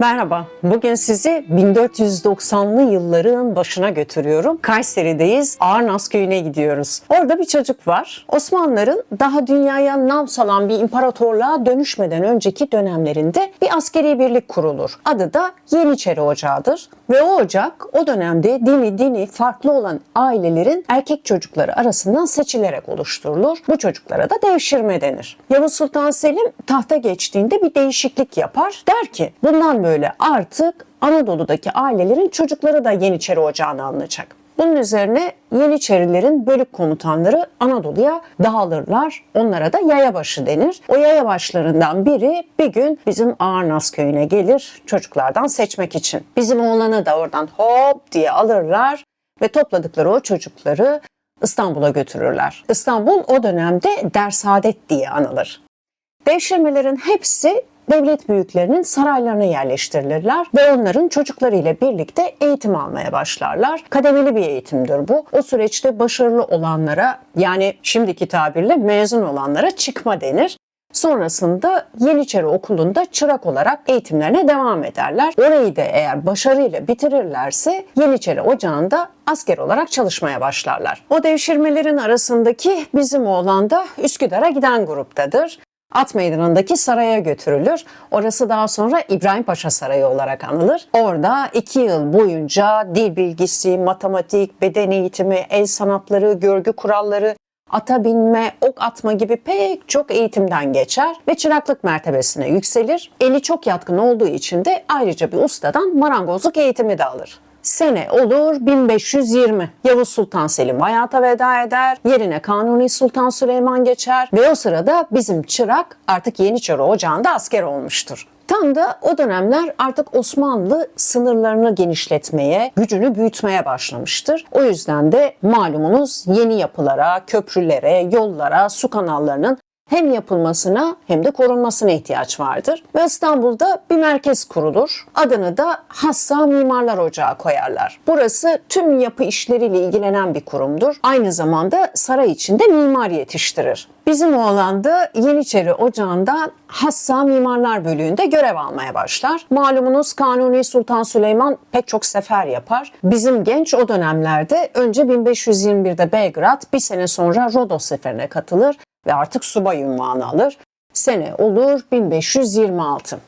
Merhaba. Bugün sizi 1490'lı yılların başına götürüyorum. Kayseri'deyiz. Ağrnaz köyüne gidiyoruz. Orada bir çocuk var. Osmanlıların daha dünyaya nam salan bir imparatorluğa dönüşmeden önceki dönemlerinde bir askeri birlik kurulur. Adı da Yeniçeri Ocağı'dır. Ve o ocak o dönemde dini dini farklı olan ailelerin erkek çocukları arasından seçilerek oluşturulur. Bu çocuklara da devşirme denir. Yavuz Sultan Selim tahta geçtiğinde bir değişiklik yapar. Der ki bundan böyle artık Anadolu'daki ailelerin çocukları da Yeniçeri Ocağı'na alınacak. Bunun üzerine Yeniçerilerin bölük komutanları Anadolu'ya dağılırlar. Onlara da yayabaşı denir. O yayabaşlarından biri bir gün bizim Ağrnaz köyüne gelir çocuklardan seçmek için. Bizim oğlanı da oradan hop diye alırlar ve topladıkları o çocukları İstanbul'a götürürler. İstanbul o dönemde Dersaadet diye anılır. Devşirmelerin hepsi devlet büyüklerinin saraylarına yerleştirilirler ve onların çocuklarıyla birlikte eğitim almaya başlarlar. Kademeli bir eğitimdir bu. O süreçte başarılı olanlara yani şimdiki tabirle mezun olanlara çıkma denir. Sonrasında Yeniçeri Okulu'nda çırak olarak eğitimlerine devam ederler. Orayı da eğer başarıyla bitirirlerse Yeniçeri Ocağı'nda asker olarak çalışmaya başlarlar. O devşirmelerin arasındaki bizim oğlan da Üsküdar'a giden gruptadır. At Meydanı'ndaki saraya götürülür. Orası daha sonra İbrahim Paşa Sarayı olarak anılır. Orada iki yıl boyunca dil bilgisi, matematik, beden eğitimi, el sanatları, görgü kuralları, ata binme, ok atma gibi pek çok eğitimden geçer ve çıraklık mertebesine yükselir. Eli çok yatkın olduğu için de ayrıca bir ustadan marangozluk eğitimi de alır. Sene olur 1520. Yavuz Sultan Selim hayata veda eder. Yerine Kanuni Sultan Süleyman geçer ve o sırada bizim çırak artık Yeniçeri Ocağı'nda asker olmuştur. Tam da o dönemler artık Osmanlı sınırlarını genişletmeye, gücünü büyütmeye başlamıştır. O yüzden de malumunuz yeni yapılara, köprülere, yollara, su kanallarının hem yapılmasına hem de korunmasına ihtiyaç vardır. Ve İstanbul'da bir merkez kurulur. Adını da Hassa Mimarlar Ocağı koyarlar. Burası tüm yapı işleriyle ilgilenen bir kurumdur. Aynı zamanda saray içinde mimar yetiştirir. Bizim oğlan da Yeniçeri Ocağı'ndan Hassa Mimarlar Bölüğü'nde görev almaya başlar. Malumunuz Kanuni Sultan Süleyman pek çok sefer yapar. Bizim genç o dönemlerde önce 1521'de Belgrad, bir sene sonra Rodos seferine katılır ve artık subay unvanı alır. Sene olur 1526.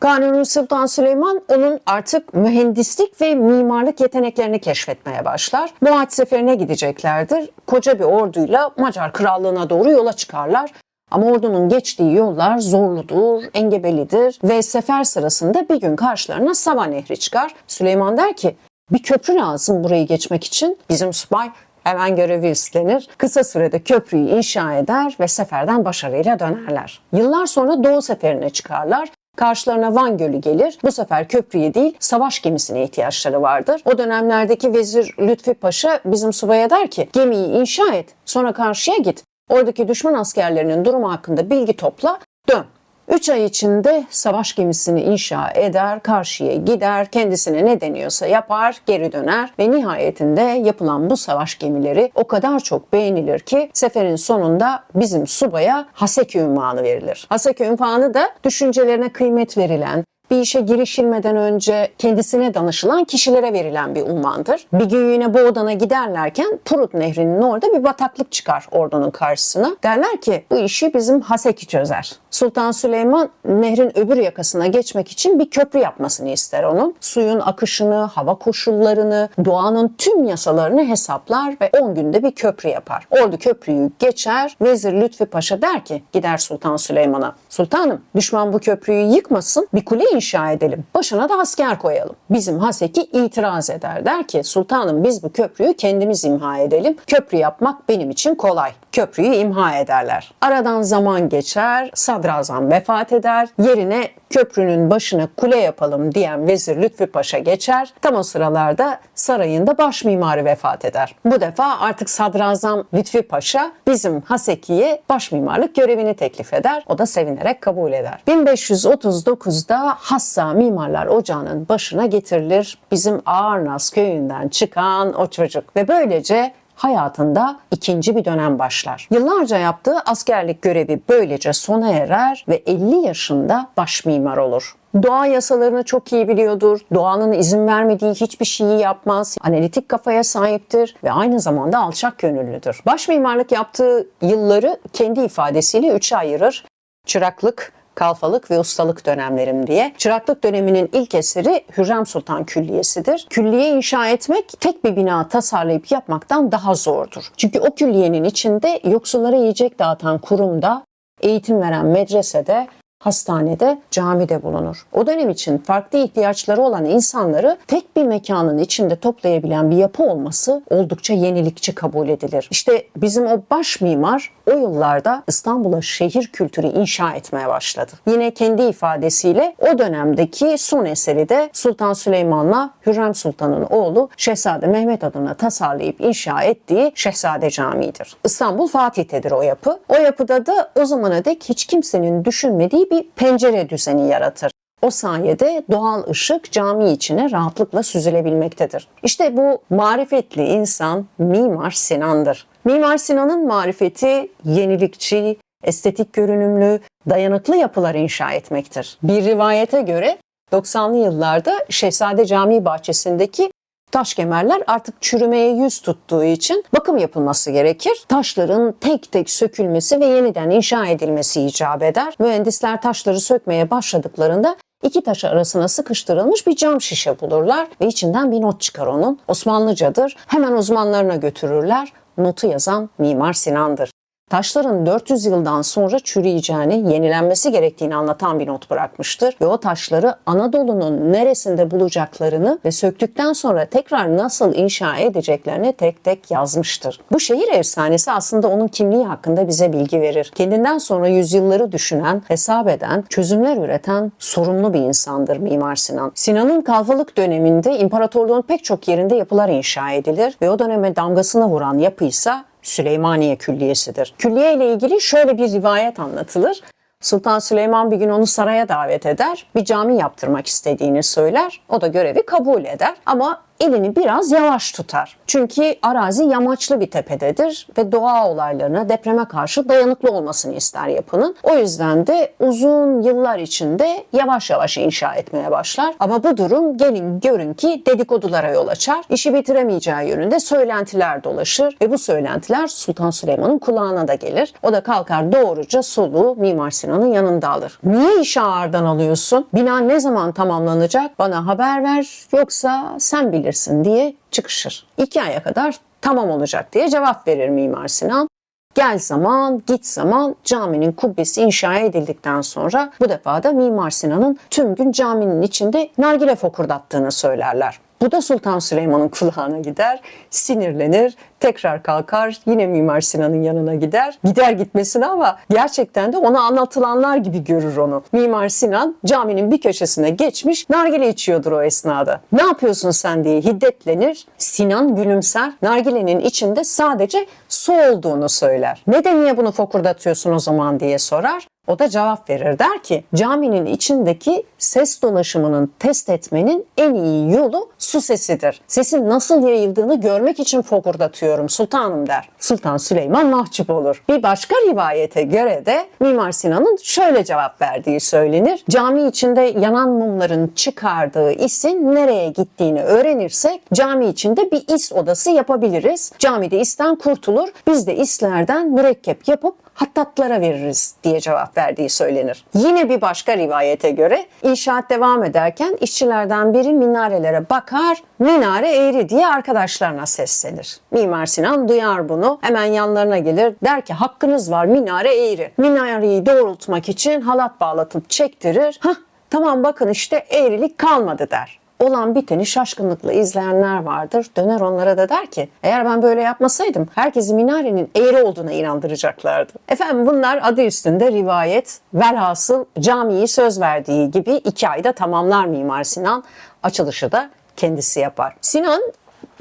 Kanuni Sultan Süleyman onun artık mühendislik ve mimarlık yeteneklerini keşfetmeye başlar. Muhat seferine gideceklerdir. Koca bir orduyla Macar krallığına doğru yola çıkarlar. Ama ordunun geçtiği yollar zorludur, engebelidir ve sefer sırasında bir gün karşılarına Sava Nehri çıkar. Süleyman der ki bir köprü lazım burayı geçmek için. Bizim subay hemen görevi üstlenir. Kısa sürede köprüyü inşa eder ve seferden başarıyla dönerler. Yıllar sonra Doğu seferine çıkarlar. Karşılarına Van Gölü gelir. Bu sefer köprüye değil savaş gemisine ihtiyaçları vardır. O dönemlerdeki vezir Lütfi Paşa bizim subaya der ki gemiyi inşa et sonra karşıya git. Oradaki düşman askerlerinin durumu hakkında bilgi topla dön. 3 ay içinde savaş gemisini inşa eder, karşıya gider, kendisine ne deniyorsa yapar, geri döner ve nihayetinde yapılan bu savaş gemileri o kadar çok beğenilir ki seferin sonunda bizim subaya Haseki ünvanı verilir. Haseki ünvanı da düşüncelerine kıymet verilen, bir işe girişilmeden önce kendisine danışılan kişilere verilen bir unvandır. Bir gün yine bu odana giderlerken Turut Nehri'nin orada bir bataklık çıkar ordunun karşısına. Derler ki bu işi bizim Haseki çözer. Sultan Süleyman nehrin öbür yakasına geçmek için bir köprü yapmasını ister onun. Suyun akışını, hava koşullarını, doğanın tüm yasalarını hesaplar ve 10 günde bir köprü yapar. Ordu köprüyü geçer. Vezir Lütfi Paşa der ki gider Sultan Süleyman'a. Sultanım düşman bu köprüyü yıkmasın bir kule inşa edelim. Başına da asker koyalım. Bizim Haseki itiraz eder. Der ki sultanım biz bu köprüyü kendimiz imha edelim. Köprü yapmak benim için kolay. Köprüyü imha ederler. Aradan zaman geçer. Sadrazam vefat eder. Yerine köprünün başına kule yapalım diyen Vezir Lütfi Paşa geçer. Tam o sıralarda sarayında baş mimarı vefat eder. Bu defa artık Sadrazam Lütfi Paşa bizim Haseki'ye baş mimarlık görevini teklif eder. O da sevinerek kabul eder. 1539'da Hassa Mimarlar Ocağı'nın başına getirilir bizim Ağarnaz köyünden çıkan o çocuk ve böylece hayatında ikinci bir dönem başlar. Yıllarca yaptığı askerlik görevi böylece sona erer ve 50 yaşında baş mimar olur. Doğa yasalarını çok iyi biliyordur. Doğanın izin vermediği hiçbir şeyi yapmaz. Analitik kafaya sahiptir ve aynı zamanda alçak gönüllüdür. Baş mimarlık yaptığı yılları kendi ifadesiyle üçe ayırır. Çıraklık, kalfalık ve ustalık dönemlerim diye. Çıraklık döneminin ilk eseri Hürrem Sultan Külliyesi'dir. Külliye inşa etmek tek bir bina tasarlayıp yapmaktan daha zordur. Çünkü o külliyenin içinde yoksullara yiyecek dağıtan kurumda, eğitim veren medresede, hastanede, camide bulunur. O dönem için farklı ihtiyaçları olan insanları tek bir mekanın içinde toplayabilen bir yapı olması oldukça yenilikçi kabul edilir. İşte bizim o baş mimar o yıllarda İstanbul'a şehir kültürü inşa etmeye başladı. Yine kendi ifadesiyle o dönemdeki son eseri de Sultan Süleyman'la Hürrem Sultan'ın oğlu Şehzade Mehmet adına tasarlayıp inşa ettiği Şehzade Camii'dir. İstanbul Fatih'tedir o yapı. O yapıda da o zamana dek hiç kimsenin düşünmediği bir pencere düzeni yaratır. O sayede doğal ışık cami içine rahatlıkla süzülebilmektedir. İşte bu marifetli insan Mimar Sinan'dır. Mimar Sinan'ın marifeti yenilikçi, estetik görünümlü, dayanıklı yapılar inşa etmektir. Bir rivayete göre 90'lı yıllarda Şehzade Camii bahçesindeki taş kemerler artık çürümeye yüz tuttuğu için bakım yapılması gerekir. Taşların tek tek sökülmesi ve yeniden inşa edilmesi icap eder. Mühendisler taşları sökmeye başladıklarında iki taş arasına sıkıştırılmış bir cam şişe bulurlar ve içinden bir not çıkar onun. Osmanlıcadır. Hemen uzmanlarına götürürler. Notu yazan Mimar Sinan'dır taşların 400 yıldan sonra çürüyeceğini, yenilenmesi gerektiğini anlatan bir not bırakmıştır. Ve o taşları Anadolu'nun neresinde bulacaklarını ve söktükten sonra tekrar nasıl inşa edeceklerini tek tek yazmıştır. Bu şehir efsanesi aslında onun kimliği hakkında bize bilgi verir. Kendinden sonra yüzyılları düşünen, hesap eden, çözümler üreten sorumlu bir insandır Mimar Sinan. Sinan'ın kalfalık döneminde imparatorluğun pek çok yerinde yapılar inşa edilir ve o döneme damgasını vuran yapıysa Süleymaniye Külliyesi'dir. Külliye ile ilgili şöyle bir rivayet anlatılır. Sultan Süleyman bir gün onu saraya davet eder, bir cami yaptırmak istediğini söyler. O da görevi kabul eder ama elini biraz yavaş tutar. Çünkü arazi yamaçlı bir tepededir ve doğa olaylarına, depreme karşı dayanıklı olmasını ister yapının. O yüzden de uzun yıllar içinde yavaş yavaş inşa etmeye başlar. Ama bu durum gelin görün ki dedikodulara yol açar. İşi bitiremeyeceği yönünde söylentiler dolaşır ve bu söylentiler Sultan Süleyman'ın kulağına da gelir. O da kalkar doğruca soluğu Mimar Sinan'ın yanında alır. Niye işi ağırdan alıyorsun? Bina ne zaman tamamlanacak? Bana haber ver yoksa sen bilirsin verirsin diye çıkışır. İki aya kadar tamam olacak diye cevap verir Mimar Sinan. Gel zaman, git zaman caminin kubbesi inşa edildikten sonra bu defa da Mimar Sinan'ın tüm gün caminin içinde nargile fokurdattığını söylerler. Bu da Sultan Süleyman'ın kulağına gider, sinirlenir, tekrar kalkar, yine Mimar Sinan'ın yanına gider. Gider gitmesine ama gerçekten de ona anlatılanlar gibi görür onu. Mimar Sinan caminin bir köşesine geçmiş, nargile içiyordur o esnada. Ne yapıyorsun sen diye hiddetlenir. Sinan gülümser, nargilenin içinde sadece su olduğunu söyler. Ne de niye bunu fokurdatıyorsun o zaman diye sorar. O da cevap verir der ki caminin içindeki ses dolaşımının test etmenin en iyi yolu su sesidir. Sesin nasıl yayıldığını görmek için fokurdatıyorum sultanım der. Sultan Süleyman mahcup olur. Bir başka rivayete göre de Mimar Sinan'ın şöyle cevap verdiği söylenir. Cami içinde yanan mumların çıkardığı isin nereye gittiğini öğrenirsek cami içinde bir is odası yapabiliriz. Camide isten kurtulur. Biz de islerden mürekkep yapıp hattatlara veririz diye cevap verdiği söylenir. Yine bir başka rivayete göre inşaat devam ederken işçilerden biri minarelere bakar, minare eğri diye arkadaşlarına seslenir. Mimar Sinan duyar bunu, hemen yanlarına gelir, der ki hakkınız var minare eğri. Minareyi doğrultmak için halat bağlatıp çektirir, hah tamam bakın işte eğrilik kalmadı der olan biteni şaşkınlıkla izleyenler vardır. Döner onlara da der ki eğer ben böyle yapmasaydım herkesi minarenin eğri olduğuna inandıracaklardı. Efendim bunlar adı üstünde rivayet. Velhasıl camiyi söz verdiği gibi iki ayda tamamlar Mimar Sinan. Açılışı da kendisi yapar. Sinan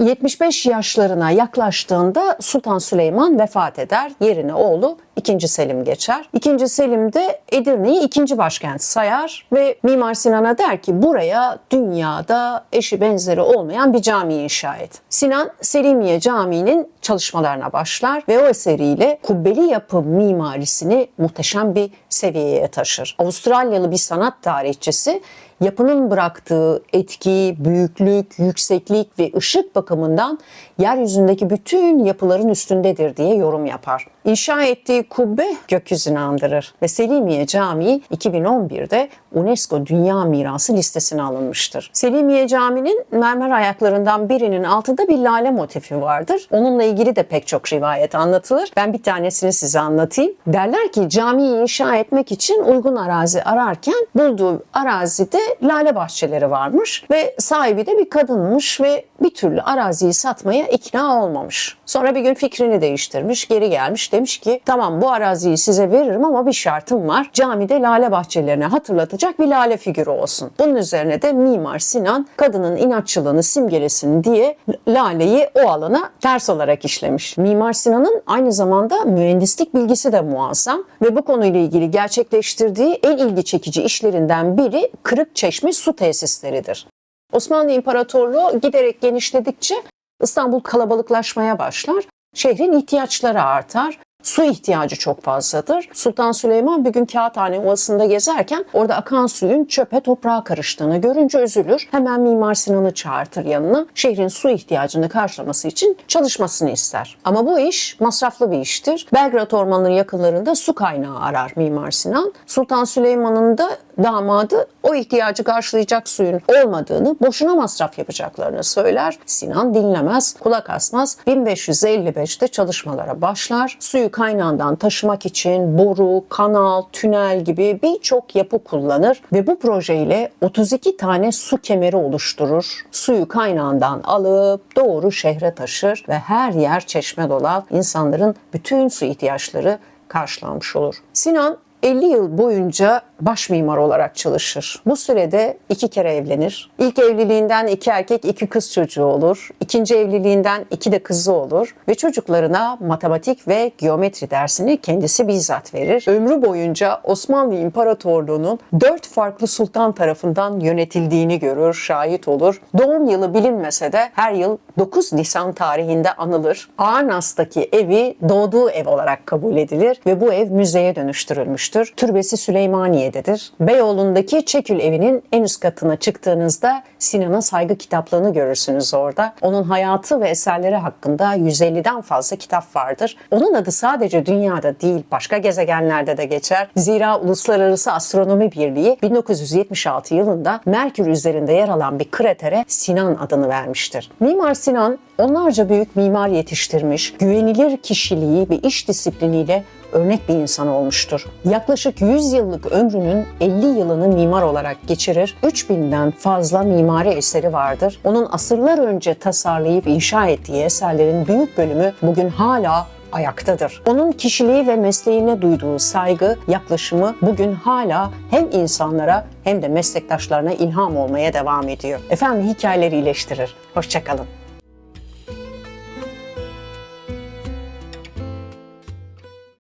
75 yaşlarına yaklaştığında Sultan Süleyman vefat eder. Yerine oğlu 2. Selim geçer. 2. Selim de Edirne'yi ikinci başkent sayar ve Mimar Sinan'a der ki buraya dünyada eşi benzeri olmayan bir cami inşa et. Sinan Selimiye Camii'nin çalışmalarına başlar ve o eseriyle kubbeli yapı mimarisini muhteşem bir seviyeye taşır. Avustralyalı bir sanat tarihçisi yapının bıraktığı etki, büyüklük, yükseklik ve ışık bakımından yeryüzündeki bütün yapıların üstündedir diye yorum yapar. İnşa ettiği kubbe gökyüzünü andırır ve Selimiye Camii 2011'de UNESCO Dünya Mirası listesine alınmıştır. Selimiye Camii'nin mermer ayaklarından birinin altında bir lale motifi vardır. Onunla ilgili de pek çok rivayet anlatılır. Ben bir tanesini size anlatayım. Derler ki camiyi inşa etmek için uygun arazi ararken bulduğu arazide lale bahçeleri varmış ve sahibi de bir kadınmış ve bir türlü araziyi satmaya ikna olmamış. Sonra bir gün fikrini değiştirmiş, geri gelmiş demiş ki tamam bu araziyi size veririm ama bir şartım var. Camide lale bahçelerine hatırlatacak bir lale figürü olsun. Bunun üzerine de Mimar Sinan kadının inatçılığını simgelesin diye laleyi o alana ters olarak işlemiş. Mimar Sinan'ın aynı zamanda mühendislik bilgisi de muazzam ve bu konuyla ilgili gerçekleştirdiği en ilgi çekici işlerinden biri Kırıkçeşme su tesisleridir. Osmanlı İmparatorluğu giderek genişledikçe İstanbul kalabalıklaşmaya başlar. Şehrin ihtiyaçları artar. Su ihtiyacı çok fazladır. Sultan Süleyman bir gün Kağıthane Ovası'nda gezerken orada akan suyun çöpe toprağa karıştığını görünce üzülür. Hemen Mimar Sinan'ı çağırtır yanına. Şehrin su ihtiyacını karşılaması için çalışmasını ister. Ama bu iş masraflı bir iştir. Belgrad Ormanı'nın yakınlarında su kaynağı arar Mimar Sinan. Sultan Süleyman'ın da damadı o ihtiyacı karşılayacak suyun olmadığını, boşuna masraf yapacaklarını söyler. Sinan dinlemez, kulak asmaz. 1555'te çalışmalara başlar. Suyu kaynağından taşımak için boru, kanal, tünel gibi birçok yapı kullanır ve bu projeyle 32 tane su kemeri oluşturur. Suyu kaynağından alıp doğru şehre taşır ve her yer çeşme dolar. İnsanların bütün su ihtiyaçları karşılanmış olur. Sinan 50 yıl boyunca baş mimar olarak çalışır. Bu sürede iki kere evlenir. İlk evliliğinden iki erkek iki kız çocuğu olur. İkinci evliliğinden iki de kızı olur. Ve çocuklarına matematik ve geometri dersini kendisi bizzat verir. Ömrü boyunca Osmanlı İmparatorluğu'nun dört farklı sultan tarafından yönetildiğini görür, şahit olur. Doğum yılı bilinmese de her yıl 9 Nisan tarihinde anılır. Arnas'taki evi doğduğu ev olarak kabul edilir ve bu ev müzeye dönüştürülmüştür. Türbesi Süleymaniye'dedir. Beyoğlu'ndaki Çekül evinin en üst katına çıktığınızda Sinan'ın saygı kitaplığını görürsünüz orada. Onun hayatı ve eserleri hakkında 150'den fazla kitap vardır. Onun adı sadece dünyada değil başka gezegenlerde de geçer. Zira Uluslararası Astronomi Birliği 1976 yılında Merkür üzerinde yer alan bir kratere Sinan adını vermiştir. Mimar Sinan onlarca büyük mimar yetiştirmiş, güvenilir kişiliği ve iş disipliniyle örnek bir insan olmuştur. Yaklaşık 100 yıllık ömrünün 50 yılını mimar olarak geçirir. 3000'den fazla mimari eseri vardır. Onun asırlar önce tasarlayıp inşa ettiği eserlerin büyük bölümü bugün hala ayaktadır. Onun kişiliği ve mesleğine duyduğu saygı, yaklaşımı bugün hala hem insanlara hem de meslektaşlarına ilham olmaya devam ediyor. Efendim hikayeleri iyileştirir. Hoşçakalın.